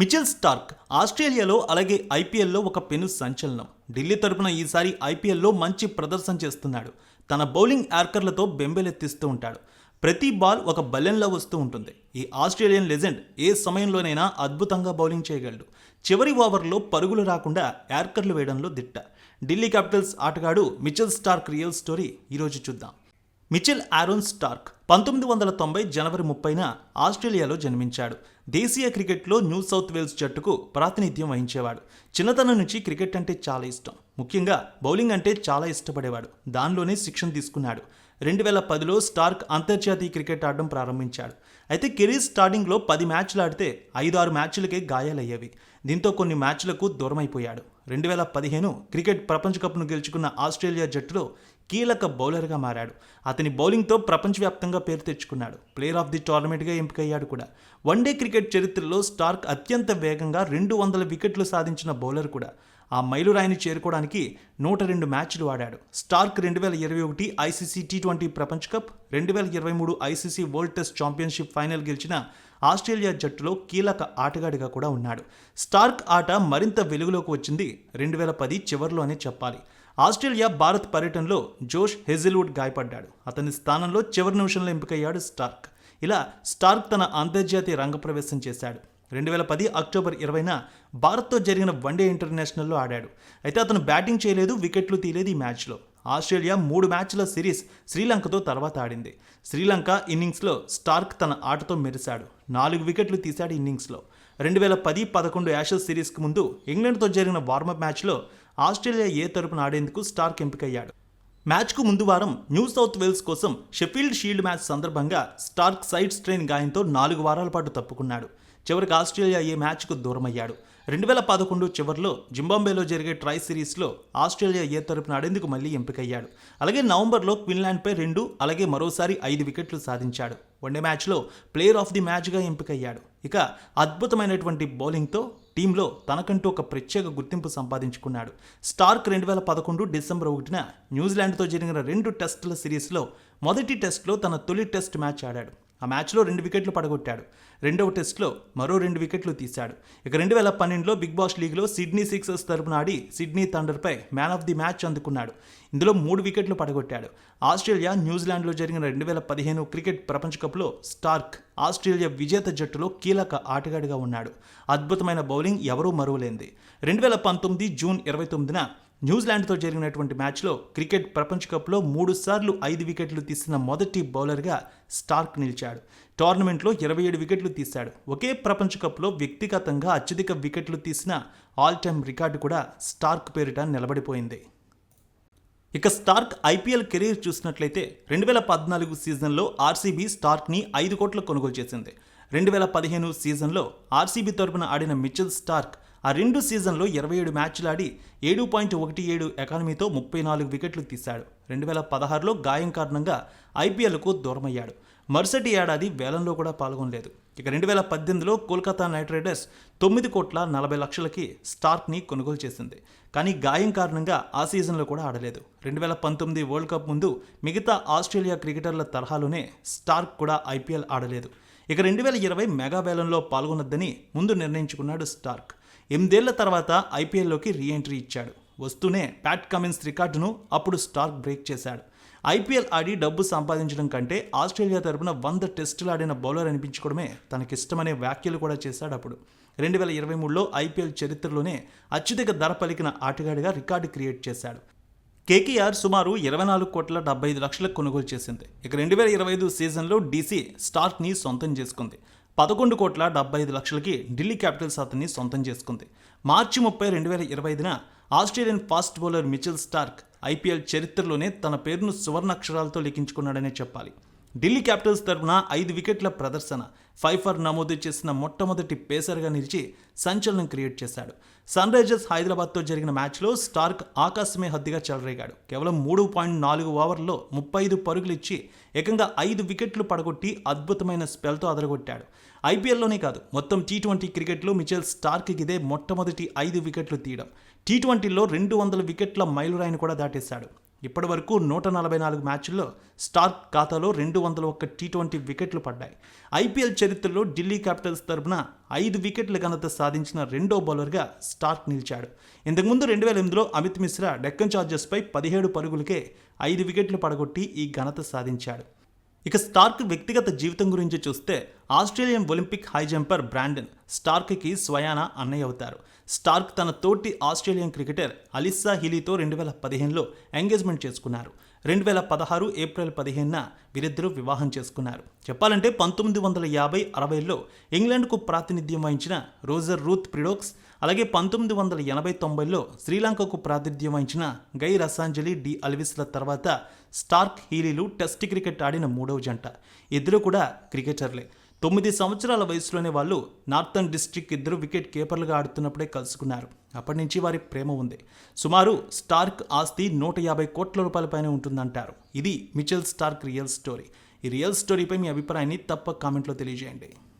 Mitchell Starc ఆస్ట్రేలియాలో అలాగే ఐపీఎల్లో ఒక పెను సంచలనం. ఢిల్లీ తరపున ఈసారి ఐపీఎల్లో మంచి ప్రదర్శన చేస్తున్నాడు. తన బౌలింగ్ యార్కర్లతో బెంబెలెత్తిస్తూ ఉంటాడు. ప్రతి బాల్ ఒక బలెన్లా వస్తూ ఉంటుంది. ఈ ఆస్ట్రేలియన్ లెజెండ్ ఏ సమయంలోనైనా అద్భుతంగా బౌలింగ్ చేయగలడు. చివరి ఓవర్లో పరుగులు రాకుండా యార్కర్లు వేయడంలో దిట్ట. ఢిల్లీ క్యాపిటల్స్ ఆటగాడు మిచెల్ స్టార్క్ రియల్ స్టోరీ ఈరోజు చూద్దాం. మిచిల్ ఆరోన్ స్టార్క్ పంతొమ్మిది వందల తొంభై జనవరి ముప్పైన ఆస్ట్రేలియాలో జన్మించాడు. దేశీయ క్రికెట్లో న్యూ సౌత్ వేల్స్ జట్టుకు ప్రాతినిధ్యం వహించేవాడు. చిన్నతనం నుంచి క్రికెట్ అంటే చాలా ఇష్టం. ముఖ్యంగా బౌలింగ్ అంటే చాలా ఇష్టపడేవాడు. దానిలోనే శిక్షణ తీసుకున్నాడు. రెండు వేల పదిలో స్టార్క్ అంతర్జాతీయ క్రికెట్ ఆడడం ప్రారంభించాడు. అయితే కెరీర్ స్టార్టింగ్లో పది మ్యాచ్లు ఆడితే ఐదు ఆరు మ్యాచ్లకే గాయాలయ్యేవి. దీంతో కొన్ని మ్యాచ్లకు దూరమైపోయాడు. రెండు వేల పదిహేను క్రికెట్ ప్రపంచ కప్ను గెలుచుకున్న ఆస్ట్రేలియా జట్టులో కీలక బౌలర్గా మారాడు. అతని బౌలింగ్తో ప్రపంచవ్యాప్తంగా పేరు తెచ్చుకున్నాడు. ప్లేయర్ ఆఫ్ ది టోర్నమెంట్గా ఎంపికయ్యాడు కూడా. వన్డే క్రికెట్ చరిత్రలో స్టార్క్ అత్యంత వేగంగా రెండు వందల వికెట్లు సాధించిన బౌలర్ కూడా. ఆ మైలురాయిని చేరుకోవడానికి నూట రెండు మ్యాచ్లు ఆడాడు. స్టార్క్ రెండు వేల ఇరవై ఒకటి ఐసీసీ టీ ట్వంటీ ప్రపంచ కప్ రెండు వేల ఇరవై మూడు ICC world test championship final గెలిచిన ఆస్ట్రేలియా జట్టులో కీలక ఆటగాడిగా కూడా ఉన్నాడు. స్టార్క్ ఆట మరింత వెలుగులోకి వచ్చింది రెండు వేల పది చివరిలోనే చెప్పాలి. ఆస్ట్రేలియా భారత్ పర్యటనలో జోష్ హెజిల్వుడ్ గాయపడ్డాడు. అతని స్థానంలో చివరి నిమిషంలో ఎంపికయ్యాడు స్టార్క్. ఇలా స్టార్క్ తన అంతర్జాతీయ రంగప్రవేశం చేశాడు. రెండు వేల పది అక్టోబర్ ఇరవైన భారత్తో జరిగిన వన్డే ఇంటర్నేషనల్లో ఆడాడు. అయితే అతను బ్యాటింగ్ చేయలేదు వికెట్లు తీయలేదు ఈ మ్యాచ్లో. ఆస్ట్రేలియా మూడు మ్యాచ్ల సిరీస్ శ్రీలంకతో తర్వాత ఆడింది. శ్రీలంక ఇన్నింగ్స్లో స్టార్క్ తన ఆటతో మెరిశాడు. నాలుగు వికెట్లు తీశాడు ఇన్నింగ్స్లో. రెండు వేల పది పదకొండు యాషస్ సిరీస్కి ముందు ఇంగ్లాండ్తో జరిగిన వార్మప్ మ్యాచ్లో ఆస్ట్రేలియా ఏ తరపున ఆడేందుకు స్టార్క్ ఎంపికయ్యాడు. మ్యాచ్కు ముందు వారం న్యూ సౌత్ వేల్స్ కోసం షెఫీల్డ్ షీల్డ్ మ్యాచ్ సందర్భంగా స్టార్క్ సైడ్ స్ట్రెయిన్ గాయంతో నాలుగు వారాల పాటు తప్పుకున్నాడు. చివరికి ఆస్ట్రేలియా ఈ మ్యాచ్కు దూరమయ్యాడు? రెండు వేల పదకొండు చివరిలో జింబాంబేలో జరిగే ట్రై సిరీస్లో ఆస్ట్రేలియా ఏ తరపున ఆడేందుకు మళ్ళీ ఎంపికయ్యాడు? అలాగే నవంబర్లో క్విన్లాండ్పై రెండు అలాగే మరోసారి ఐదు వికెట్లు సాధించాడు. వన్డే మ్యాచ్లో ప్లేయర్ ఆఫ్ ది మ్యాచ్గా ఎంపికయ్యాడు. ఇక అద్భుతమైనటువంటి బౌలింగ్తో టీంలో తనకంటూ ఒక ప్రత్యేక గుర్తింపు సంపాదించుకున్నాడు. స్టార్క్ రెండు వేల పదకొండు డిసెంబర్ ఒకటిన న్యూజిలాండ్తో జరిగిన రెండు టెస్టుల సిరీస్లో మొదటి టెస్ట్లో తన తొలి టెస్ట్ మ్యాచ్ ఆడాడు. ఆ మ్యాచ్లో రెండు వికెట్లు పడగొట్టాడు. రెండవ టెస్ట్లో మరో రెండు వికెట్లు తీశాడు. ఇక రెండు వేల పన్నెండులో బిగ్ బాస్ లీగ్లో సిడ్నీ సిక్సర్స్ తరపున ఆడి సిడ్నీ థండర్పై మ్యాన్ ఆఫ్ ది మ్యాచ్ అందుకున్నాడు. ఇందులో మూడు వికెట్లు పడగొట్టాడు. ఆస్ట్రేలియా న్యూజిలాండ్లో జరిగిన రెండు వేల పదిహేను క్రికెట్ ప్రపంచ కప్లో స్టార్క్ ఆస్ట్రేలియా విజేత జట్టులో కీలక ఆటగాడిగా ఉన్నాడు. అద్భుతమైన బౌలింగ్ ఎవరూ మరువలేంది రెండు వేల పంతొమ్మిది జూన్ ఇరవై తొమ్మిదిన న్యూజిలాండ్తో జరిగినటువంటి మ్యాచ్లో క్రికెట్ ప్రపంచ కప్లో మూడు సార్లు ఐదు వికెట్లు తీసిన మొదటి బౌలర్గా స్టార్క్ నిలిచాడు. టోర్నమెంట్లో ఇరవై ఏడు వికెట్లు తీశాడు. ఒకే ప్రపంచ కప్లో వ్యక్తిగతంగా అత్యధిక వికెట్లు తీసిన ఆల్ టైమ్ రికార్డు కూడా స్టార్క్ పేరిట నిలబడిపోయింది. ఇక స్టార్క్ ఐపీఎల్ కెరీర్ చూసినట్లయితే రెండు వేల పద్నాలుగు సీజన్లో ఆర్సీబీ స్టార్క్ని ఐదు కోట్ల కొనుగోలు చేసింది. రెండు వేల పదిహేను సీజన్లో ఆర్సీబీ తరపున ఆడిన మిచెల్ స్టార్క్ ఆ రెండు సీజన్లో ఇరవై ఏడు మ్యాచ్లు ఆడి ఏడు పాయింట్ ఒకటి ఏడు ఎకానమీతో ముప్పై నాలుగు వికెట్లు తీశాడు. రెండు వేల పదహారులో గాయం కారణంగా ఐపీఎల్కు దూరమయ్యాడు. మరుసటి ఏడాది వేలంలో కూడా పాల్గొనలేదు. ఇక రెండు వేల పద్దెనిమిదిలో కోల్కతా నైట్ రైడర్స్ తొమ్మిది కోట్ల నలభై లక్షలకి స్టార్క్ని కొనుగోలు చేసింది. కానీ గాయం కారణంగా ఆ సీజన్లో కూడా ఆడలేదు. రెండు వేల పంతొమ్మిది వరల్డ్ కప్ ముందు మిగతా ఆస్ట్రేలియా క్రికెటర్ల తరహాలోనే స్టార్క్ కూడా ఐపీఎల్ ఆడలేదు. ఇక రెండు వేల ఇరవై మెగా వేలంలో పాల్గొనొద్దని ముందు నిర్ణయించుకున్నాడు స్టార్క్. ఎనిమిదేళ్ళ తర్వాత ఐపీఎల్లోకి రీ ఎంట్రీ ఇచ్చాడు. వస్తూనే ప్యాట్ కమిన్స్ రికార్డును అప్పుడు స్టార్క్ బ్రేక్ చేశాడు. ఐపీఎల్ ఆడి డబ్బు సంపాదించడం కంటే ఆస్ట్రేలియా తరపున వంద టెస్టులు ఆడిన బౌలర్ అనిపించుకోవడమే తనకిష్టమనే వ్యాఖ్యలు కూడా చేశాడు అప్పుడు. రెండు వేల ఇరవై మూడులో ఐపీఎల్ చరిత్రలోనే అత్యధిక ధర పలికిన ఆటగాడిగా రికార్డు క్రియేట్ చేశాడు. కేకేఆర్ సుమారు ఇరవై నాలుగు కోట్ల డెబ్బై ఐదు లక్షలకు కొనుగోలు చేసింది. ఇక రెండు వేల ఇరవై ఐదు సీజన్లో డీసీ స్టార్క్ని సొంతం చేసుకుంది. పదకొండు కోట్ల డెబ్బై ఐదు లక్షలకి ఢిల్లీ క్యాపిటల్స్ అతన్ని సొంతం చేసుకుంది. మార్చి ముప్పై రెండు వేల ఇరవై ఐదున Australian fast bowler Mitchell Starc IPL చరిత్రలోనే తన పేరును సువర్ణ అక్షరాలతో లిఖించుకున్నాడనే చెప్పాలి. ఢిల్లీ క్యాపిటల్స్ తరపున ఐదు వికెట్ల ప్రదర్శన. ఫైఫర్ నమోదు చేసిన మొట్టమొదటి పేసర్గా నిలిచి సంచలనం క్రియేట్ చేశాడు. సన్ రైజర్స్ హైదరాబాద్తో జరిగిన మ్యాచ్లో స్టార్క్ ఆకాశమే హద్దుగా చెలరేగాడు. కేవలం మూడు పాయింట్ నాలుగు ఓవర్లో ముప్పై ఐదు పరుగులు ఇచ్చి ఏకంగా ఐదు వికెట్లు పడగొట్టి అద్భుతమైన స్పెల్తో అదరగొట్టాడు. ఐపీఎల్లోనే కాదు మొత్తం టీ ట్వంటీ క్రికెట్లో మిచెల్ స్టార్క్కి ఇదే మొట్టమొదటి ఐదు వికెట్లు తీయడం. టీ ట్వంటీలో రెండు వందల వికెట్ల మైలురాయిని కూడా దాటేశాడు. ఇప్పటి వరకు నూట నలభై నాలుగు మ్యాచ్ల్లో స్టార్క్ ఖాతాలో రెండు వందల ఒక్క టీ ట్వంటీ వికెట్లు పడ్డాయి. ఐపీఎల్ చరిత్రలో ఢిల్లీ క్యాపిటల్స్ తరపున ఐదు వికెట్ల ఘనత సాధించిన రెండో బౌలర్గా స్టార్క్ నిలిచాడు. ఇంతకుముందు రెండు వేల ఎనిమిదిలో అమిత్ మిశ్రా డెక్కన్ చార్జర్స్పై పదిహేడు పరుగులకే ఐదు వికెట్లు పడగొట్టి ఈ ఘనత సాధించాడు. ఇక స్టార్క్ వ్యక్తిగత జీవితం గురించి చూస్తే Australian Olympic high jumper Brandon స్టార్క్కి స్వయాన అన్నయ్య అవుతారు. స్టార్క్ తన తోటి ఆస్ట్రేలియన్ క్రికెటర్ అలిస్సా హిలీతో రెండు వేల పదిహేనులో ఎంగేజ్మెంట్ చేసుకున్నారు. రెండు వేల పదహారు ఏప్రిల్ పదిహేనున వీరిద్దరూ వివాహం చేసుకున్నారు. చెప్పాలంటే పంతొమ్మిది వందల యాభై అరవైలో ఇంగ్లాండ్కు ప్రాతినిధ్యం వహించిన రోజర్ రూత్ ప్రిడోక్స్ అలాగే పంతొమ్మిది వందల ఎనభై తొంభైలో శ్రీలంకకు ప్రాతినిధ్యం వహించిన గై రసాంజలి డి అల్విస్ల తర్వాత స్టార్క్ హీలీలు టెస్ట్ క్రికెట్ ఆడిన మూడవ జంట. ఇద్దరు కూడా క్రికెటర్లే. తొమ్మిది సంవత్సరాల వయసులోనే వాళ్ళు నార్థన్ డిస్ట్రిక్ట్ ఇద్దరు వికెట్ కీపర్లుగా ఆడుతున్నప్పుడే కలుసుకున్నారు. అప్పటి నుంచి వారి ప్రేమ ఉంది. సుమారు స్టార్క్ ఆస్తి నూట యాభై కోట్ల రూపాయలపైనే ఉంటుందంటారు. ఇది మిచెల్ స్టార్క్ రియల్ స్టోరీ. ఈ రియల్ స్టోరీపై మీ అభిప్రాయాన్ని తప్ప కామెంట్లో తెలియజేయండి.